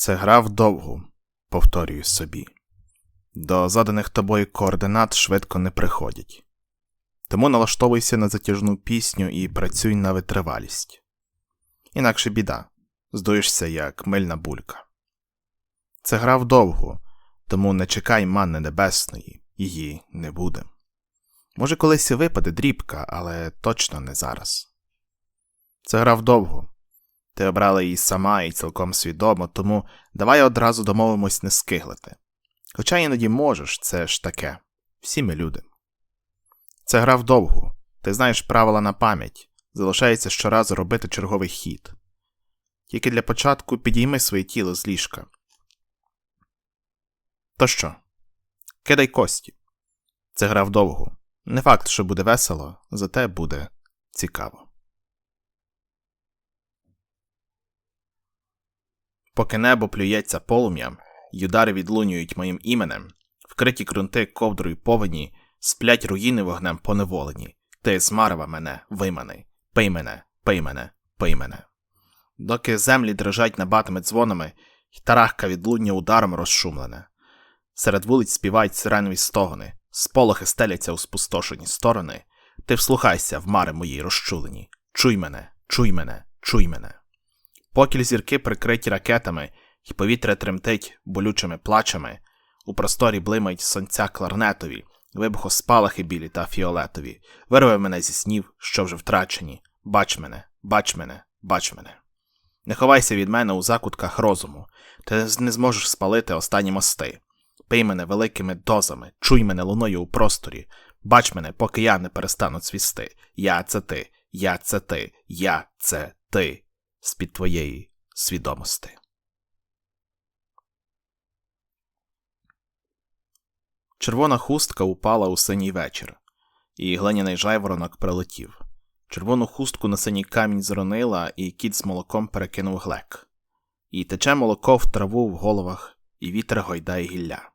Це гра вдовгу, повторюю собі. До заданих тобою координат швидко не приходять. Тому налаштовуйся на затяжну пісню і працюй на витривалість. Інакше біда, здуєшся як мильна булька. Це гра вдовгу, тому не чекай манни небесної, її не буде. Може, колись і випаде дрібка, але точно не зараз. Це гра вдовгу. Ти обрала її сама і цілком свідомо, тому давай одразу домовимось не скиглити. Хоча іноді можеш, це ж таке. Всі ми люди. Це гра вдовгу. Ти знаєш правила на пам'ять. Залишається щоразу робити черговий хід. Тільки для початку підійми своє тіло з ліжка. То що? Кидай кості. Це гра вдовгу. Не факт, що буде весело, зате буде цікаво. Поки небо плюється полум'ям, й удари відлунюють моїм іменем, вкриті крунти ковдрою повені, сплять руїни вогнем поневолені. Ти змарва мене, вимани, пий мене, пий мене, пий мене. Доки землі дрижать набатими дзвонами, й тарахка відлуння ударом розшумлене. Серед вулиць співають сиренові стогони, сполохи стеляться у спустошені сторони. Ти вслухайся в мари моїй розчулені. Чуй мене, чуй мене, чуй мене. Покіль зірки прикриті ракетами, і повітря тремтить болючими плачами. У просторі блимають сонця кларнетові, вибухоспалахи білі та фіолетові. Вирви мене зі снів, що вже втрачені. Бач мене, бач мене, бач мене. Не ховайся від мене у закутках розуму, ти не зможеш спалити останні мости. Пий мене великими дозами, чуй мене луною у просторі, бач мене, поки я не перестану цвісти. Я це ти, я це ти, я це ти з-під твоєї свідомості. Червона хустка упала у синій вечір, і глиняний жайворонок прилетів. Червону хустку на синій камінь зронила, і кіт з молоком перекинув глек. І тече молоко в траву в головах, і вітер гойдає гілля.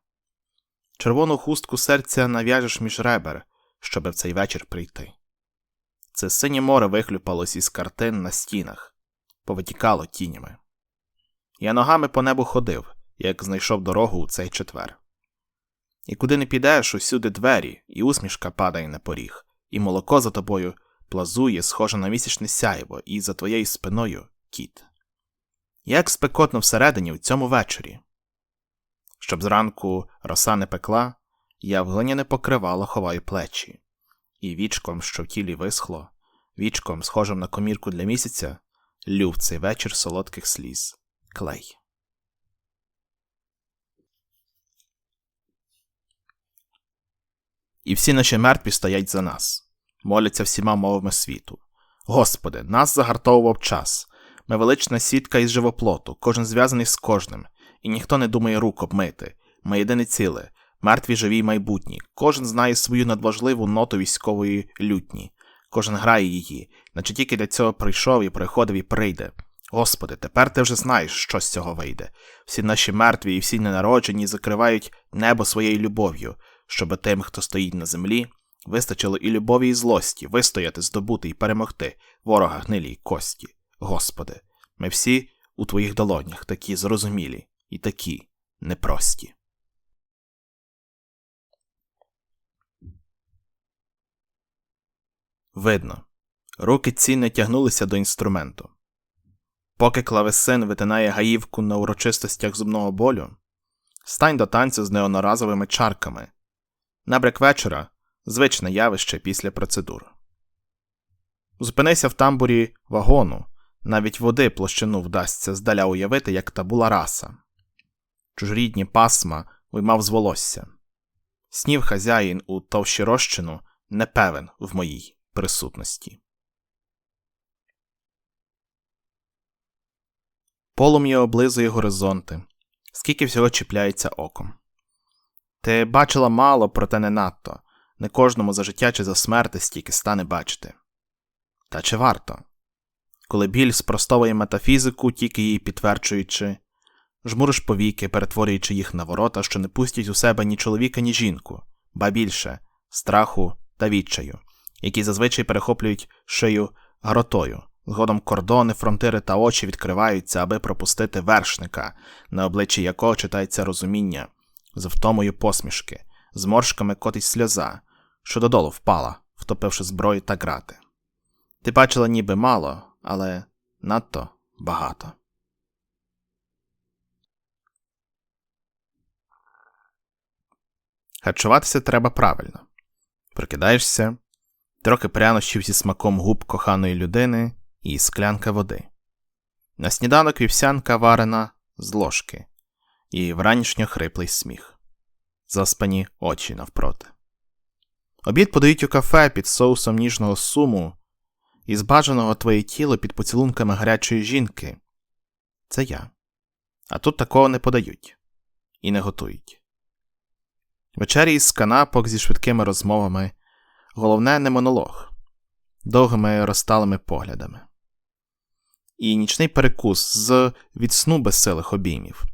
Червону хустку серця нав'яжеш між ребер, щоби в цей вечір прийти. Це синє море вихлюпалось із картин на стінах, повитікало тінями. Я ногами по небу ходив, як знайшов дорогу у цей четвер. І куди не підеш, усюди двері, і усмішка падає на поріг, і молоко за тобою плазує, схоже на місячне сяйво, і за твоєю спиною кіт. Як спекотно всередині в цьому вечорі. Щоб зранку роса не пекла, я в глиняне покривало ховаю плечі, і вічком, що в тілі висхло, вічком, схожим на комірку для місяця, лю в цей вечір солодких сліз, клей. І всі наші мертві стоять за нас, моляться всіма мовами світу. Господи, нас загартовував час. Ми велична сітка із живоплоту, кожен зв'язаний з кожним, і ніхто не думає рук обмити. Ми єдине ціле, мертві живі й майбутні. Кожен знає свою надважливу ноту військової лютні, кожен грає її, наче тільки для цього прийшов і приходив і прийде. Господи, тепер ти вже знаєш, що з цього вийде. Всі наші мертві і всі ненароджені закривають небо своєю любов'ю, щоби тим, хто стоїть на землі, вистачило і любові, і злості вистояти, здобути і перемогти ворога гнилій кості. Господи, ми всі у твоїх долонях такі зрозумілі і такі непрості. Видно, руки ці не тягнулися до інструменту. Поки клавесин витинає гаївку на урочистостях зубного болю, стань до танцю з неоноразовими чарками. Набряк вечора звичне явище після процедур. Зупинися в тамбурі вагону, навіть води площину вдасться здаля уявити, як та була раса. Чужорідні пасма виймав з волосся. Снів хазяїн у товщі розчину не певен в моїй присутності. Полум'я облизує горизонти, скільки всього чіпляється оком. Ти бачила мало, проте не надто, не кожному за життя чи за смерти стільки стане бачити. Та чи варто? Коли біль спростовує метафізику, тільки її підтверджуючи, жмуриш повіки, перетворюючи їх на ворота, що не пустять у себе ні чоловіка, ні жінку, ба більше страху та відчаю, які зазвичай перехоплюють шию гротою, Згодом кордони, фронтири та очі відкриваються, аби пропустити вершника, на обличчі якого читається розуміння, з втомою посмішки, з моршками котить сльоза, що додолу впала, втопивши зброю та грати. Ти бачила ніби мало, але надто багато. Харчуватися треба правильно. Прокидаєшся, трохи прянощів зі смаком губ коханої людини і склянка води. На сніданок вівсянка варена з ложки, і вранішньо хриплий сміх, заспані очі навпроти. Обід подають у кафе під соусом ніжного суму і збажаного твоє тіло під поцілунками гарячої жінки. Це я. А тут такого не подають і не готують. Вечері із канапок зі швидкими розмовами, головне не монолог, довгими розсталими поглядами. І нічний перекус з від сну безсилих обіймів,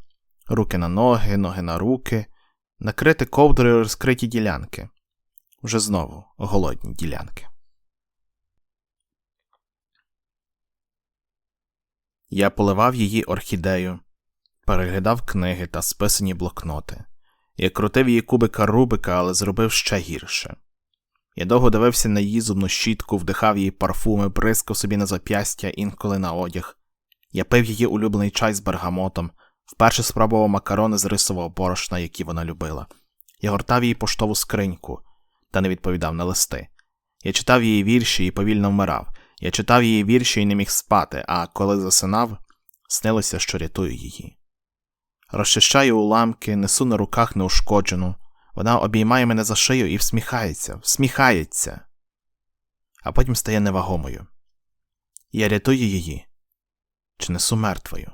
руки на ноги, ноги на руки, накрити ковдрою розкриті ділянки, вже знову голодні ділянки. Я поливав її орхідею, переглядав книги та списані блокноти. Я крутив її кубика Рубика, але зробив ще гірше. Я довго дивився на її зубну щітку, вдихав її парфуми, бризкав собі на зап'ястя, інколи на одяг. Я пив її улюблений чай з бергамотом, вперше спробував макарони з рисового борошна, які вона любила. Я гортав її поштову скриньку, та не відповідав на листи. Я читав її вірші і повільно вмирав. Я читав її вірші і не міг спати, а коли засинав, снилося, що рятую її. Розчищаю уламки, несу на руках неушкоджену. Вона обіймає мене за шию і всміхається, всміхається, а потім стає невагомою. Я рятую її чи несу мертвою.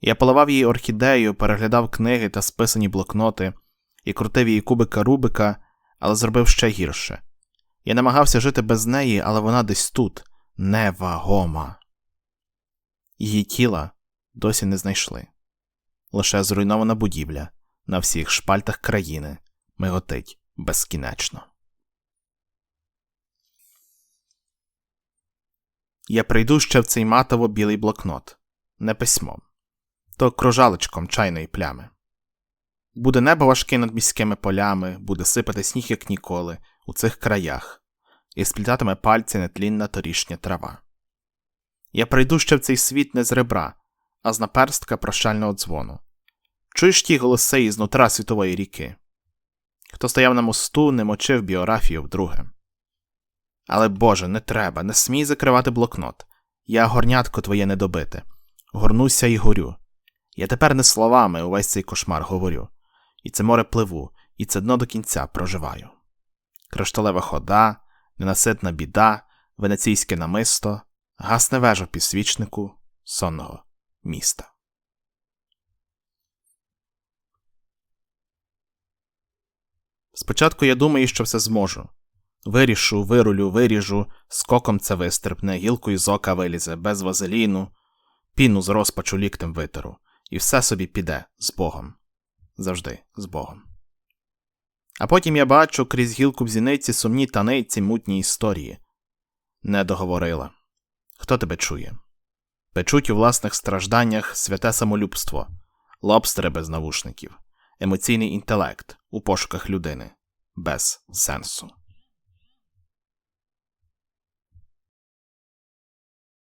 Я поливав її орхідею, переглядав книги та списані блокноти і крутив її кубика Рубика, але зробив ще гірше. Я намагався жити без неї, але вона десь тут, невагома. Її тіла досі не знайшли лише зруйнована будівля на всіх шпальтах країни миготить безкінечно. Я прийду ще в цей матово білий блокнот, не письмом, то кружалочком чайної плями. Буде небо важке над міськими полями, буде сипати сніг, як ніколи, у цих краях, і сплітатиме пальці нетлінна торішня трава. Я прийду ще в цей світ не з ребра, а з наперстка прощального дзвону. Чуєш ті голоси із нутра світової ріки? Хто стояв на мосту, не мочив біографію вдруге. Але Боже, не треба, не смій закривати блокнот. Я горнятко твоє недобите. Горнуся і горю. Я тепер не словами увесь цей кошмар говорю, і це море пливу, і це дно до кінця проживаю. Кришталева хода, ненаситна біда, венеційське намисто, гасне вежа підсвічнику сонного міста. Спочатку я думаю, що все зможу. Вирішу, вирулю, виріжу, скоком це вистрибне, гілкою з ока вилізе, без вазеліну, піну з розпачу ліктем витеру, і все собі піде з Богом. Завжди з Богом. А потім я бачу крізь гілку бзіниці сумні таниці мутні історії. Не договорила. Хто тебе чує? Печуть у власних стражданнях святе самолюбство, лобстери без навушників, емоційний інтелект у пошуках людини без сенсу.